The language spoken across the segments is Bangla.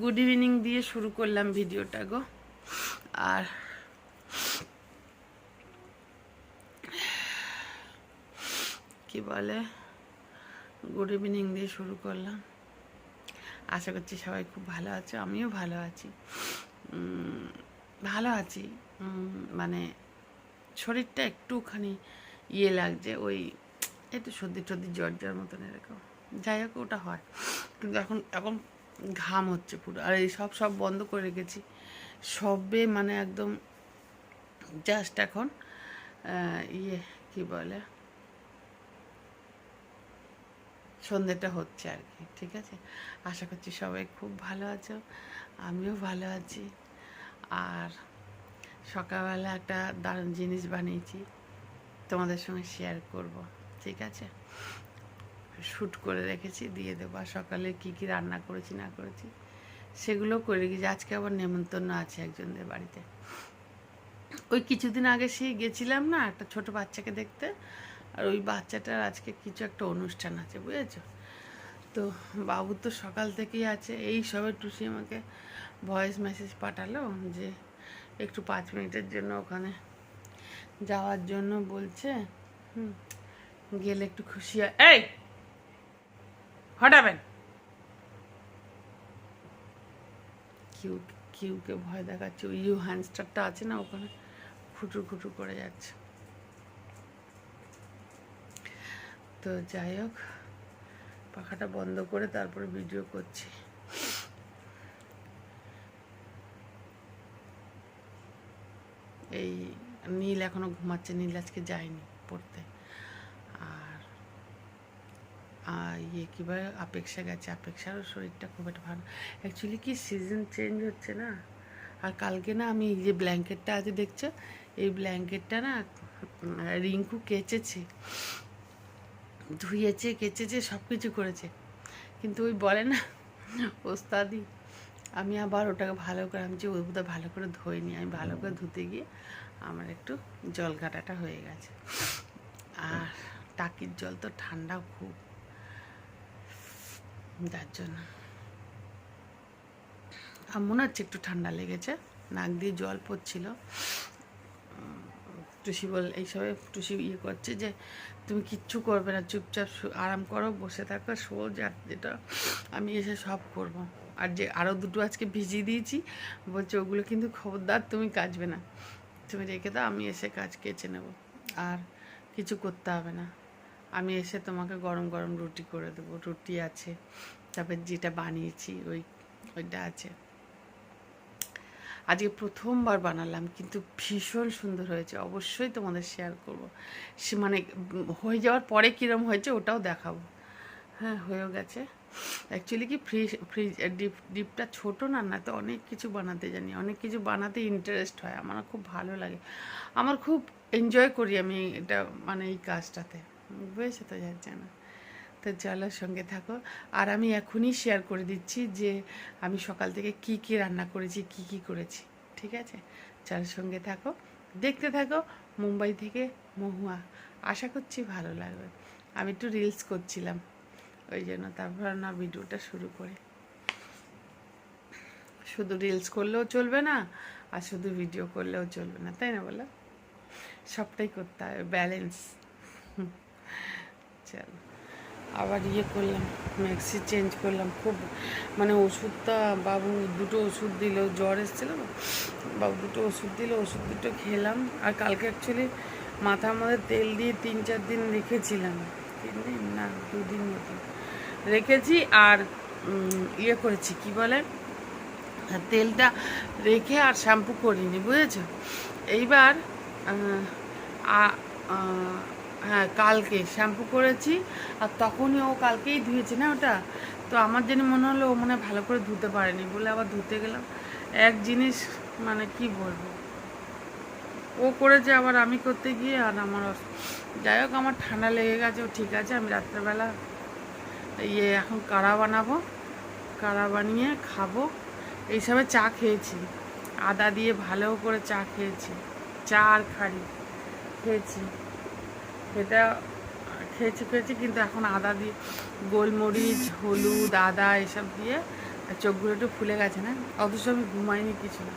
গুড ইভিনিং দিয়ে শুরু করলাম ভিডিওটা গো। আর কি বলে? গুড ইভিনিং দিয়ে শুরু করলাম। আশা করছি সবাই খুব ভালো আছে, আমিও ভালো আছি। ভালো আছি। মানে শরীরটা একটুখানি ইয়ে লাগছে, ওই একটু সর্দি টর্দি জ্বর জ্বর মতন এরকম। যাই হোক, ওটা হয়। কিন্তু এখন এখন ঘাম হচ্ছে পুরো। আর এই সব সব বন্ধ করে রেখেছি। সবে মানে একদম জাস্ট এখন ইয়ে কি বলে? সন্ধ্যেটা হচ্ছে আর কি, ঠিক আছে? আশা করছি সবাই খুব ভালো আছো, আমিও ভালো আছি। আর সকালবেলা একটা দারুণ জিনিস বানিয়েছি, তোমাদের সঙ্গে শেয়ার করব, ঠিক আছে? শ্যুট করে রেখেছি, দিয়ে দেবো। আর সকালে কী কী রান্না করেছি, না করেছি, সেগুলো করে রেখেছি আজকে আবার নেমন্তন্ন আছে একজনদের বাড়িতে। ওই কিছুদিন আগে সেই গেছিলাম না, একটা ছোট বাচ্চাকে দেখতে। আর ওই বাচ্চাটার আজকে কিছু একটা অনুষ্ঠান আছে, বুঝেছ? তো বাবু তো সকাল থেকেই আছে। এই সবে টুসি আমাকে ভয়েস মেসেজ পাঠালো যে একটু পাঁচ মিনিটের জন্য ওখানে যাওয়ার জন্য বলছে, হুম, গেলে একটু খুশি হয়। এই! হটাবেন কিউ কিউকে ভয় দেখাচ্ছে। ইউ হ্যান্ডস্টারটা আছে না, ওখানে খুটুর খুটুর করে যাচ্ছে। তো যাই হোক, পাখাটা বন্ধ করে তারপরে ভিডিও করছি। এই নীল এখনও ঘুমাচ্ছে, নীল আজকে যায়নি পড়তে আর আর ইয়ে কীভাবে বলে আপেক্ষা গেছে। আপেক্ষারও শরীরটা খুব একটা ভালো। অ্যাকচুয়ালি কি সিজন চেঞ্জ হচ্ছে না? আর কালকে না আমি যে ব্ল্যাঙ্কেটটা আছে, দেখছ? এই ব্ল্যাঙ্কেটটা না রিঙ্কু কেচেছে। ধুয়েছে, কেচেছে সব কিছু করেছে। কিন্তু ওই বলে না, ওস্তাদি, আমি আবার ওটাকে ভালো করে, আমি যে ওই ভালো করে ধোয়নি আমি ভালো করে ধুতে গিয়ে আমার একটু জল কাটাটা হয়ে গেছে। আর টাকির জল তো ঠান্ডা খুব। যার জন্য। আর মনে হচ্ছে একটু ঠান্ডা লেগেছে। নাক দিয়ে জল পড়ছিল। টুসি বল, এইসবে টুসি ইয়ে করছে যে, তুমি কিচ্ছু করবে না, চুপচাপ আরাম করো, বসে থাকো শো যা যেটা আমি এসে সব করব। আর যে আরও দুটো আজকে ভিজিয়ে দিয়েছি, বলছে, ওগুলো কিন্তু খবরদার, তুমি কাচবে না। তুমি রেখে দাও, আমি এসে কাজ কেচে নেব। আর কিছু করতে হবে না। আমি এসে তোমাকে গরম গরম রুটি করে দেবো। রুটি আছে, তারপর যেটা বানিয়েছি ওই, ওইটা আছে। আজকে প্রথমবার বানালাম, কিন্তু ভীষণ সুন্দর হয়েছে, অবশ্যই তোমাদের শেয়ার করব। সে মানে হয়ে যাওয়ার পরে কীরম হয়েছে ওটাও দেখাবো। হ্যাঁ হয়েও গেছে। অ্যাকচুয়ালি কি ফ্রিজ ফ্রিজ ডিপ ডিপটা ছোটো না না তো অনেক কিছু বানাতে জানি। অনেক কিছু বানাতে ইন্টারেস্ট হয় আমার খুব ভালো লাগে। আমার খুব এনজয় করি আমি এটা মানে এই কাজটাতে। বুঝেছ তো যার জানা তো চলো সঙ্গে থাকো। আর আমি এখনই শেয়ার করে দিচ্ছি যে আমি সকাল থেকে কি কি রান্না করেছি, কি কি করেছি, ঠিক আছে? চলো সঙ্গে থাকো। দেখতে থাকো মুম্বাই থেকে মহুয়া। আশা করছি ভালো লাগবে। আমি একটু রিলস করছিলাম। ওই জন্য তারপর না ভিডিওটা শুরু করে। শুধু রিলস করলেও চলবে না, আর শুধু ভিডিও করলেও চলবে না, তাই না বলো? সবটাই করতে হবে ব্যালেন্স চলো আবার ইয়ে করলাম ম্যাক্সি চেঞ্জ করলাম। খুব মানে ওষুধটা বাবু দুটো ওষুধ দিল, জ্বর এসেছিল বাবু দুটো ওষুধ দিল ওষুধ দুটো খেলাম। আর কালকে অ্যাকচুয়ালি মাথার মধ্যে তেল দিয়ে তিন চার দিন রেখেছিলাম। তিন দিন? না, দুদিন মতো। রেখেছি আর ইয়ে করেছি, কি বলে? তেলটা রেখে আর শ্যাম্পু করিনি, বুঝেছ? এইবার হ্যাঁ কালকে শ্যাম্পু করেছি, আর তখনই ও কালকেই ধুয়েছে, না ওটা? তো আমার যেন মনে হলো ও মনে ভালো করে ধুতে পারেনি, বলে আবার ধুতে গেলাম। এক জিনিস মানে কি বলব? ও করেছে আবার আমি করতে গিয়ে, আর আমার যাই হোক, আমার ঠান্ডা লেগে গেছে, ও ঠিক আছে, আমি রাত্রেবেলা ইয়ে এখন কাড়া বানাবো? কাড়া বানিয়ে খাব? এইসবে চা খেয়েছি, আদা দিয়ে ভালো করে চা খেয়েছি, চা আর খাড়ি খেয়েছি। এটা খেয়েছি খেয়েছি, কিন্তু এখন আদা দিয়ে গোলমরিচ, হলুদ, আদা, এসব দিয়ে চোখগুলো একটু ফুলে গেছে না? অথচ আমি ঘুমাইনি কিছু না,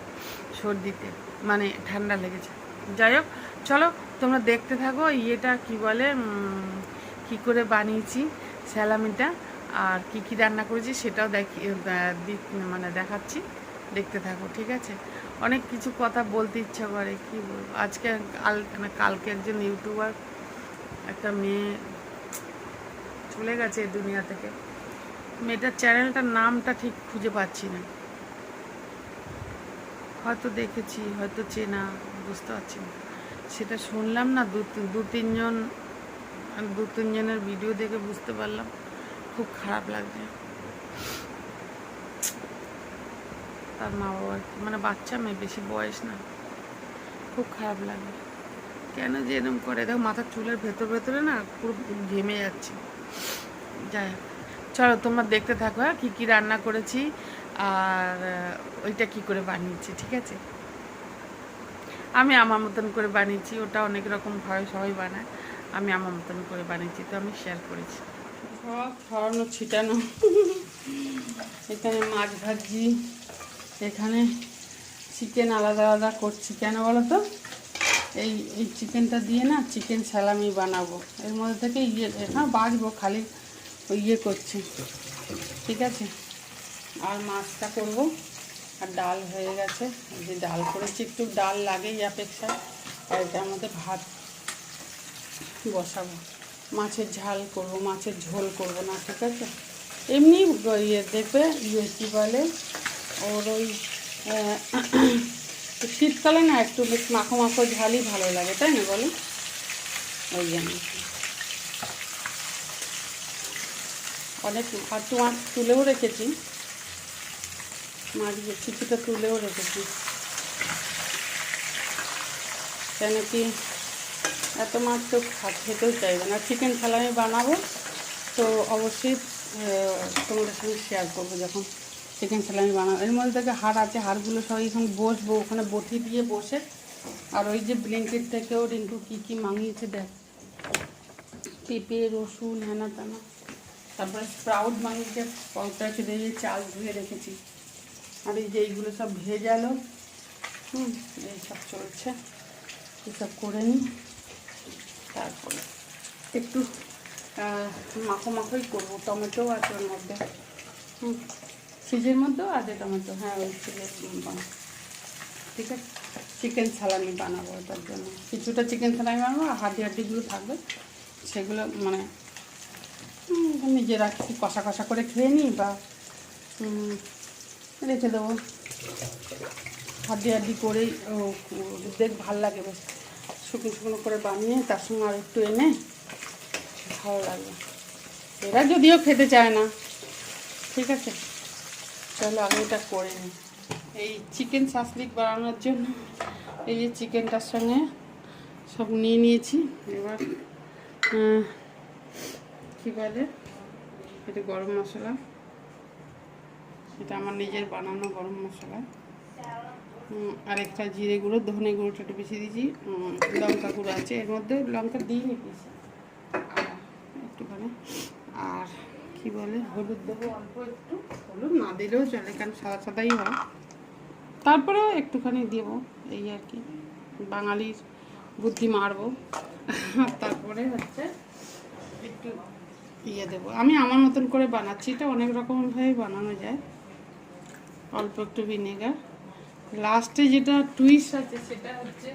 সর্দিতে মানে ঠান্ডা লেগেছে। যাই হোক, চলো তোমরা দেখতে থাকো ইয়েটা কি বলে কি করে বানিয়েছি স্যালামিটা আর কি কি রান্না করেছি সেটাও দেখি মানে দেখাচ্ছি, দেখতে থাকো, ঠিক আছে? অনেক কিছু কথা বলতে ইচ্ছা করে, কি বলব? আজকে মানে কালকে একজন ইউটিউবার একটা মেয়ে চলে গেছে দুনিয়া থেকে। মেয়েটার চ্যানেলটার নামটা ঠিক খুঁজে পাচ্ছি না। হয়তো দেখেছি, হয়তো চেনা, বুঝতে পারছি না। সেটা শুনলাম না, দু দু তিনজন, দু তিনজনের ভিডিও দেখে বুঝতে পারলাম। খুব খারাপ লাগছে। তার মা বাবার মানে বাচ্চা মেয়ে, বেশি বয়স না। খুব খারাপ লাগে। কেন যে এরকম করে? দেখো মাথার চুলের ভেতর ভেতরে না পুরো ঘেমে যাচ্ছে। যাই চলো তোমরা দেখতে থাকো হ্যাঁ কী কী রান্না করেছি আর ওইটা কি করে বানিয়েছি, ঠিক আছে? আমি আমার মতন করে বানিয়েছি, ওটা অনেক রকম ভাবে সবাই বানায়। আমি আমার মতন করে বানিয়েছি, তো আমি শেয়ার করেছি। সব ছড়ানো, ছিটানো। এখানে মাছ ভাজি, এখানে চিকেন আলাদা আলাদা করছি। কেন বলো তো? এই এই চিকেনটা দিয়ে না চিকেন স্যালামি বানাবো। এর মধ্যে থেকে ইয়ে হ্যাঁ বাজবো খালি ইয়ে করছি। ঠিক আছে? আর মাছটা করব। আর ডাল হয়ে গেছে। যে ডাল করেছি, একটু ডাল লাগেই অপেক্ষা আর এটার মধ্যে ভাত বসাবো। মাছের ঝাল করব, মাছের ঝোল করব না, ঠিক আছে? এমনি ইয়ে দেখবে ইয়ে কী বলে? ওর ওই আহ, শীতকালে না একটু বেশ মাখো মাখো ঝালই ভালো লাগে তাই না বলো? ওই জন্য অনেক তো মাছ তুলেও রেখেছি। মাছ কিছুটা তুলেও রেখেছি। কেন কি এত মাছ তো খেতেও চাইবে না। চিকেন সালামি বানাবো তো অবশ্যই তোমাদের সঙ্গে শেয়ার করব যখন। চিকেন সালামি বানাবো। এর মধ্যে থেকে হাড় আছে, হাড়গুলো সব এখন বসবো, ওখানে বটি দিয়ে বসে। আর ওই যে ব্ল্যাঙ্কেট থেকেও রিঙ্কু কী কী মাঙিয়েছে দেখ। পেঁপে, রসুন হেনা তেনা তারপরে স্প্রাউট মাঙিয়েছে স্প্রাউটটা চলে দিয়ে চাল ধুয়ে রেখেছি। আর এই যে এইগুলো সব ভেজালো। হুম এইসব চলছে। এসব করে নিই। তারপরে একটু মাখো মাখোই করব, টমেটো আছে ওর মধ্যে। হুম। ফ্রিজের মধ্যেও আছে টমেটো হ্যাঁ ওই ঠিক আছে? চিকেন সালামি বানাবো ওটার জন্য। কিছুটা চিকেন সালামি বানাবো আর হাড্ডি হাড্ডিগুলো থাকবে সেগুলো মানে উম, নিজে রাখছি কষা কষা করে খেয়ে নিই বা রেখে দেবো। হাড্ডি হাড্ডি করেই দেখ ভালো লাগে বেশ। শুকনো শুকনো করে বানিয়ে তার সঙ্গে আর একটু এনে ভালো লাগবে এরা যদিও খেতে চায় না। ঠিক আছে? চলো আগে এটা করে নিই। এই চিকেন শাসলিক বানানোর জন্য এই যে চিকেনটার সঙ্গে সব নিয়ে নিয়েছি। এবার কী বলে? এটা গরম মশলা। এটা আমার নিজের বানানো গরম মশলা। আরেকটা জিরে গুঁড়ো, ধনে গুঁড়োটা একটু বেশি দিয়েছি। লঙ্কা গুঁড়ো আছে। এর মধ্যে লঙ্কা দিইনি বেশি একটুখানি। আর কি বলে, হলুদ দেবো, অল্প একটু হলুদ, না দিলেও চলে, কারণ সাদা সাদাই হয়। তারপরেও একটুখানি দেবো, এই আর কি। বাঙালির বুদ্ধি মারবো। তারপরে হচ্ছে একটু ইয়ে দেবো। আমি আমার মতন করে বানাচ্ছি, এটা অনেক রকমভাবে বানানো যায়। অল্প একটু ভিনেগার। লাস্টে যেটা টুইস্ট আছে, সেটা হচ্ছে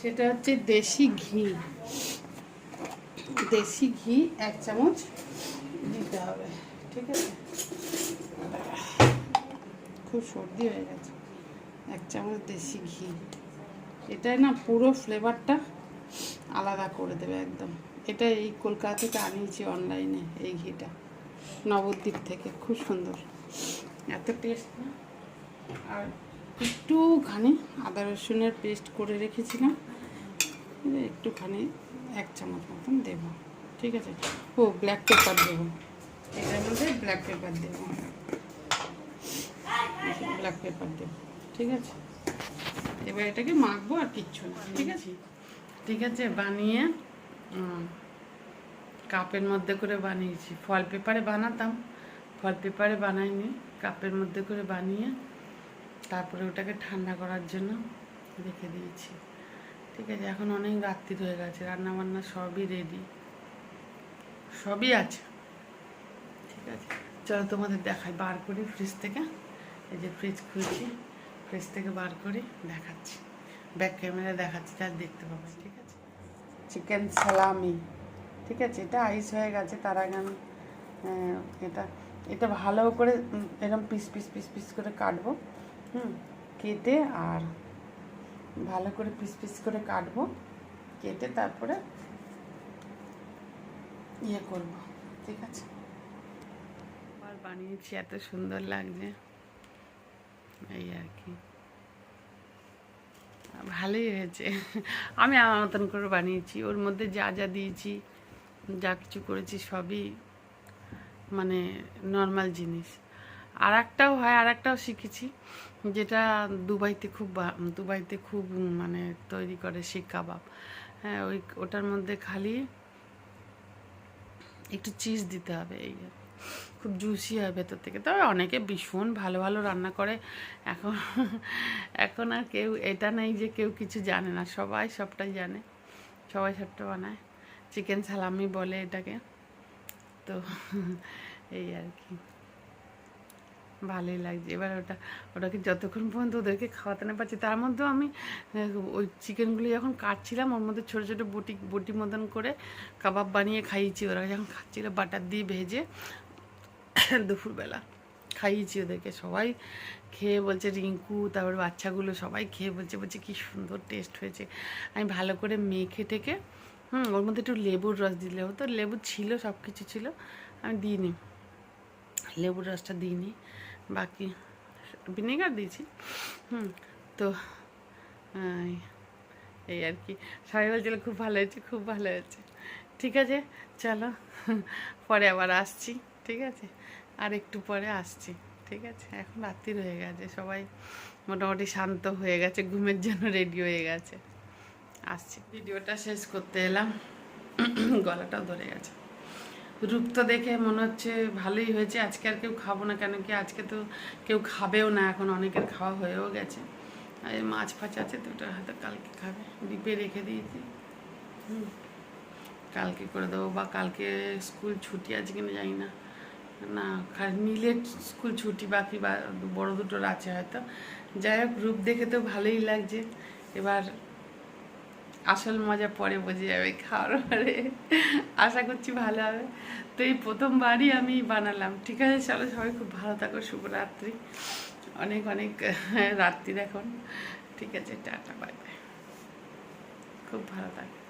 সেটা হচ্ছে দেশি ঘি। দেশি ঘি এক চামচ দিতে হবে, ঠিক আছে? খুব সর্দি হয়ে গেছে। এক চামচ দেশি ঘি। এটাই না পুরো ফ্লেভারটা আলাদা করে দেবে একদম। এটা এই কলকাতা থেকে আনিয়েছি অনলাইনে, এই ঘিটা। নবদ্বীপ থেকে, খুব সুন্দর। এত টেস্ট না। আর একটুখানি আদা রসুনের পেস্ট করে রেখেছিলাম। একটুখানি এক চামচ মতন দেবো। ঠিক আছে? ও ব্ল্যাক পেপার দেবো। এটার মধ্যে ব্ল্যাক পেপার দেবো। ব্ল্যাক পেপার দেবো। ঠিক আছে? এবার এটাকে মাখবো আর কিচ্ছু না। ঠিক আছে? ঠিক আছে, বানিয়ে কাপের মধ্যে করে বানিয়েছি। ফল পেপারে বানাতাম। ফল পেপারে বানাইনি। কাপের মধ্যে করে বানিয়ে, তারপরে ওটাকে ঠান্ডা করার জন্য রেখে দিয়েছি। ঠিক আছে, এখন অনেক রাত্রি হয়ে গেছে রান্না বান্না সবই রেডি সবই আছে। ঠিক আছে, চলো তোমাদের দেখাই, বার করি ফ্রিজ থেকে। এই যে ফ্রিজ খুলছি ফ্রিজ থেকে বার করি, দেখাচ্ছি। ব্যাক ক্যামেরা দেখাচ্ছি তার দেখতে পাবে, ঠিক আছে? চিকেন সালামি ঠিক আছে? এটা আইস হয়ে গেছে, তার আগে আমি এটা এটা ভালো করে এরকম পিস পিস পিস পিস করে কাটবো, হুম, কেটে আর ভালো করে পিস পিস করে কাটবো, কেটে তারপরে ইয়ে করব, ঠিক আছে? আর বানিয়েছি, এত সুন্দর লাগছে। এই আর কি। ভালোই হয়েছে। আমি আমার মতন করে বানিয়েছি, ওর মধ্যে যা যা দিয়েছি, যা কিছু করেছি সবই মানে নর্মাল জিনিস। আর একটাও হয় আর একটাও শিখেছি, যেটা দুবাইতে খুব দুবাইতে খুব মানে তৈরি করে শিক কাবাব। হ্যাঁ ওই, ওটার মধ্যে খালি একটু চিজ দিতে হবে, এই খুব জুসি হয় ভেতর থেকে। তবে অনেকে ভীষণ ভালো ভালো রান্না করে। এখন এখন আর কেউ, এটা নেই যে কেউ কিছু জানে না। সবাই সবটাই জানে। সবাই সবটা বানায়। চিকেন সালামি বলে এটাকে। তো, এই আর কি। ভালোই লাগছে। এবার ওটা, ওটাকে যতক্ষণ পর্যন্ত ওদেরকে খাওয়াতে না পারছি, তার মধ্যেও আমি ওই চিকেনগুলি যখন কাটছিলাম, ওর মধ্যে ছোটো ছোটো বটি বটি মতন করে কাবাব বানিয়ে খাইয়েছি ওরা। যখন খাচ্ছিল বাটার দিয়ে ভেজে, দুপুরবেলা খাইয়েছি ওদেরকে। সবাই খেয়ে বলছে, রিঙ্কু, তারপর বাচ্চাগুলো সবাই খেয়ে বলছে বলছে কি সুন্দর টেস্ট হয়েছে। আমি ভালো করে মেখে টেকে হুম, ওর মধ্যে একটু লেবুর রস দিলে হতো। লেবু ছিল সব কিছু ছিল। আমি দিইনি। লেবুর রসটা দিইনি। বাকি ভিনেগার দিয়েছি। হুম, তো এই আর কি। সবাই বলছিল, খুব ভালো হয়েছে, খুব ভালো হয়েছে। ঠিক আছে, চলো, পরে আবার আসছি, ঠিক আছে? আর একটু পরে আসছি, ঠিক আছে? এখন রাত্রি হয়ে গেছে, সবাই মোটামুটি শান্ত হয়ে গেছে, ঘুমের জন্য রেডি হয়ে গেছে। আসছি। ভিডিওটা শেষ করতে এলাম। গলাটাও ধরে গেছে। রূপটা দেখে মনে হচ্ছে ভালোই হয়েছে। আজকে আর কেউ খাব না কেন কি আজকে তো কেউ খাবেও না, এখন অনেকের খাওয়া হয়েও গেছে। আর মাছ ফাছ আছে তো ওটা হয়তো কালকে খাবে। ডিপে রেখে দিয়েছি। হুম। কালকে করে দেবো বা কালকে স্কুল ছুটি আছে কিনা জানি না। না নীলের স্কুল ছুটি, বাকি বা বড় দুটোর আছে হয়তো। যাই হোক, রূপ দেখে তো ভালোই লাগছে। এবার আসল মজা পরে বোঝা যাবে, খাওয়ার পরে। আশা করছি ভালো হবে। তো এই প্রথমবারই আমি বানালাম, ঠিক আছে? চলো সবাই খুব ভালো থাকো, শুভরাত্রি। অনেক অনেক রাত্রি এখন। ঠিক আছে, টাটা, বাই বাই। খুব ভালো থাকো।